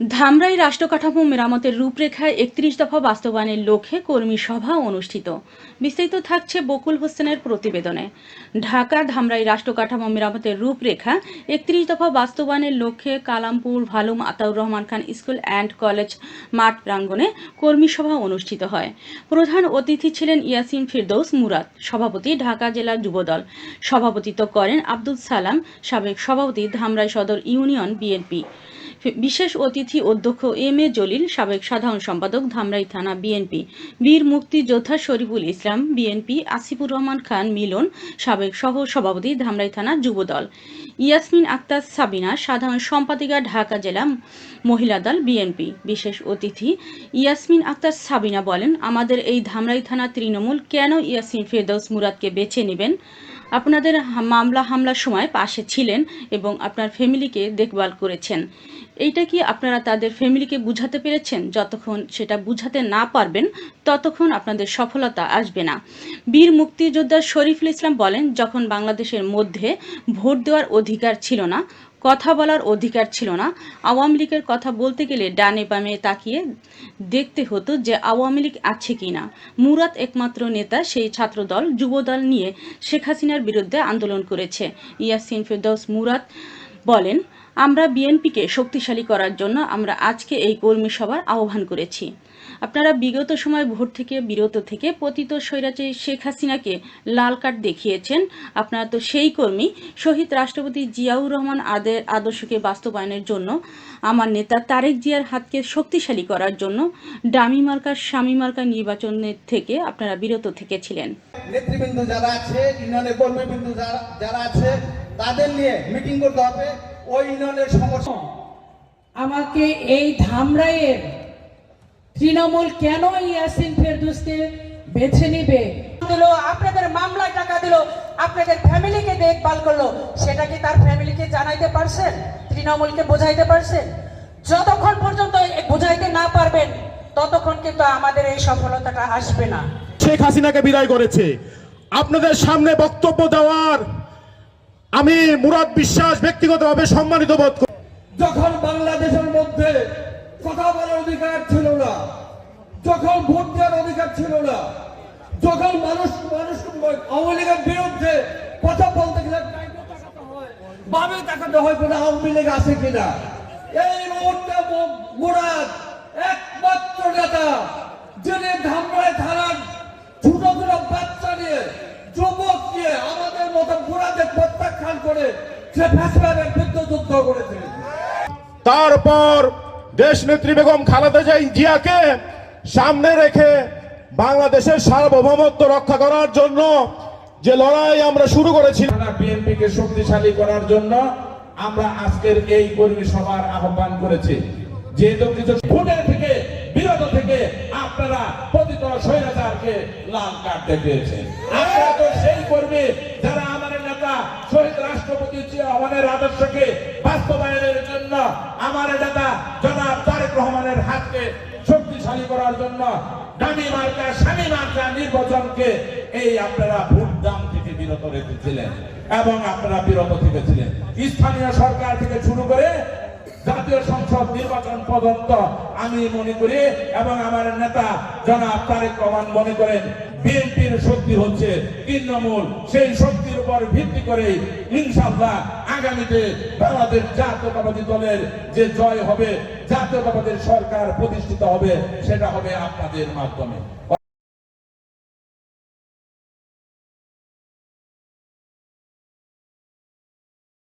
ধামরাই রাষ্ট্রকাঠামো মেরামতের রূপরেখায় একত্রিশ দফা বাস্তবায়নের লক্ষ্যে কর্মী সভা অনুষ্ঠিত। বিস্তারিত থাকছে বকুল হোসেনের প্রতিবেদনে। ঢাকা ধামরাই রাষ্ট্রকাঠামো মেরামতের রূপরেখা একত্রিশ দফা বাস্তবায়নের লক্ষ্যে Kalampur ভালুম Ataur Rahman Khan school and college মাঠ প্রাঙ্গণে কর্মী সভা অনুষ্ঠিত হয়। প্রধান অতিথি ছিলেন ইয়াসিন ফিরদৌস মুরাদ, সভাপতি ঢাকা জেলা যুবদল। সভাপতিত্ব করেন আব্দুল সালাম, সাবেক সভাপতি ধামরাই সদর ইউনিয়ন বিএনপি। বিশেষ অতিথি অধ্যক্ষ এম এ জলিল, সাবেক সাধারণ সম্পাদক ধামরাই থানা বিএনপি, বীর মুক্তিযোদ্ধা শরীফুল ইসলাম, বিএনপি, আসিফুর রহমান খান মিলন, সাবেক সহ সভাপতি ধামরাই থানা যুবদল, ইয়াসমিন আক্তার সাবিনা, সাধারণ সম্পাদিকা ঢাকা জেলা মহিলা দল বিএনপি। বিশেষ অতিথি ইয়াসমিন আক্তার সাবিনা বলেন, আমাদের এই ধামরাই থানা তৃণমূল কেন ইয়াসিন ফেরদৌস মুরাদকে বেছে নেবেন? আপনাদের মামলা হামলার সময় পাশে ছিলেন এবং আপনার ফ্যামিলিকে দেখভাল করেছেন। এইটা কি আপনারা তাদের ফ্যামিলিকে বুঝাতে পেরেছেন? যতক্ষণ সেটা বুঝাতে না পারবেন, ততক্ষণ আপনাদের সফলতা আসবে না। বীর মুক্তিযোদ্ধা শরীফুল ইসলাম বলেন, যখন বাংলাদেশের মধ্যে ভোট দেওয়ার অধিকার ছিল না কথা বলার অধিকার ছিল না। আওয়ামী লীগের কথা বলতে গেলে ডানে বামে তাকিয়ে দেখতে হতো যে আওয়ামী লীগ আছে কি না মুরাদ একমাত্র নেতা, সেই ছাত্রদল, যুবদল নিয়ে শেখ হাসিনার বিরুদ্ধে আন্দোলন করেছে। ইয়াসিন ফেরদৌস মুরাদ বলেন আমরা বিএনপিকে শক্তিশালী করার জন্য আমরা আজকে এই কর্মী সভার আহ্বান করেছি। আপনারা বিগত সময় ভোট থেকে, বিরত থেকে পতিত স্বৈরাচারী শেখ হাসিনাকে লাল কার্ড দেখিয়েছেন। আপনারা তো সেই কর্মী। শহীদ রাষ্ট্রপতি জিয়াউর রহমান আদের আদর্শকে বাস্তবায়নের জন্য, আমার নেতা তারেক জিয়ার হাতকে শক্তিশালী করার জন্য ডামি মার্কার স্বামী মার্কার নির্বাচনের থেকে আপনারা বিরত থেকেছিলেন। নেতৃবৃন্দ যারা আছে, ইউনিয়নের কর্মীবৃন্দ যারা যারা আছে, তাদের নিয়ে মিটিং করতে হবে। ওই ইউনিয়নের সমস্যা আমাকে এই ধামরাইয়ের তৃণমূল কেন ইয়াসিন ফেরদুসকে বেছে নিবে? দিল আপনাদের মামলায় টাকা দিল আপনাদের ফ্যামিলিকে দেখভাল করল। সেটা কি তার ফ্যামিলিকে জানাইতে পারছেন? তৃণমূলকে বোঝাইতে পারছেন? যতক্ষণ পর্যন্ত বোঝাইতে না পারবেন ততক্ষণ কিন্তু আমাদের এই সফলতাটা আসবে না। শেখ হাসিনাকে বিদায় করেছে। আপনাদের সামনে বক্তব্য দেওয়ার আমি মুরাদ বিশ্বাস ব্যক্তিগতভাবে সম্মানিত বোধ করি। যখন বাংলাদেশের মধ্যে কথা বলার অধিকার ছিল না যখন ভোট দেওয়ার অধিকার ছিল না যখন মানুষ মানুষ আওয়ামী লীগের বিরুদ্ধে কথা বলতে গেলে ডাইনে তাকাতে হয়, কোনো আওয়ামী লীগ আছে কিনা। এই মুহূর্তে মু- মুরাদ একমাত্র নেতা যিনি ধামরায় থানার ছোট ছোট বাচ্চা নিয়ে যুবক নিয়ে আমাদের মতো মুরাদের প্রত্যাখ্যান করে সে ফ্যাসলামের বিরুদ্ধে যুদ্ধ করেছে। তারপর দেশ নেত্রী বেগম খালেদা জিয়া- জিয়াকে সামনে রেখে বাংলাদেশের সার্বভৌমত্ব রক্ষা করার জন্য যে লড়াই আমরা শুরু করেছি বিএনপিকে শক্তিশালী করার জন্য আমরা আজকের এই কর্মী সভার আহ্বান করেছি। যেহেতু কিছু থেকে বিরত থেকে আপনারা পতিত স্বৈরাচারকে লাল কার্ড দেখিয়েছেন। আমরা তো সেই কর্মী যারা আমাদের নেতা শহীদ রাষ্ট্রপতি আমাদের আদর্শকে বাস্তবায়নের জন্য, আমার দাদা জনাব তারেক রহমানের হাতকে শক্তিশালী করার জন্য দামি মার্কা, স্বামী মার্কা নির্বাচনকে এই আপনারা ভোট দাম থেকে বিরত রেখেছিলেন এবং আপনারা বিরত থেকেছিলেন। স্থানীয় সরকার থেকে শুরু করে জাতীয় সংসদ নির্বাচন পর্যন্ত আমি মনে করি এবং আমার নেতা জনাব তারেক রহমান মনে করেন, বিএনপির শক্তি হচ্ছে তৃণমূল। সেই শক্তির উপর ভিত্তি করে ইনশাল্লাহ আগামীতে বাংলাদেশ জাতীয়তাবাদী দলের যে জয় হবে জাতীয়তাবাদী সরকার প্রতিষ্ঠিত হবে, সেটা হবে আপনাদের মাধ্যমে।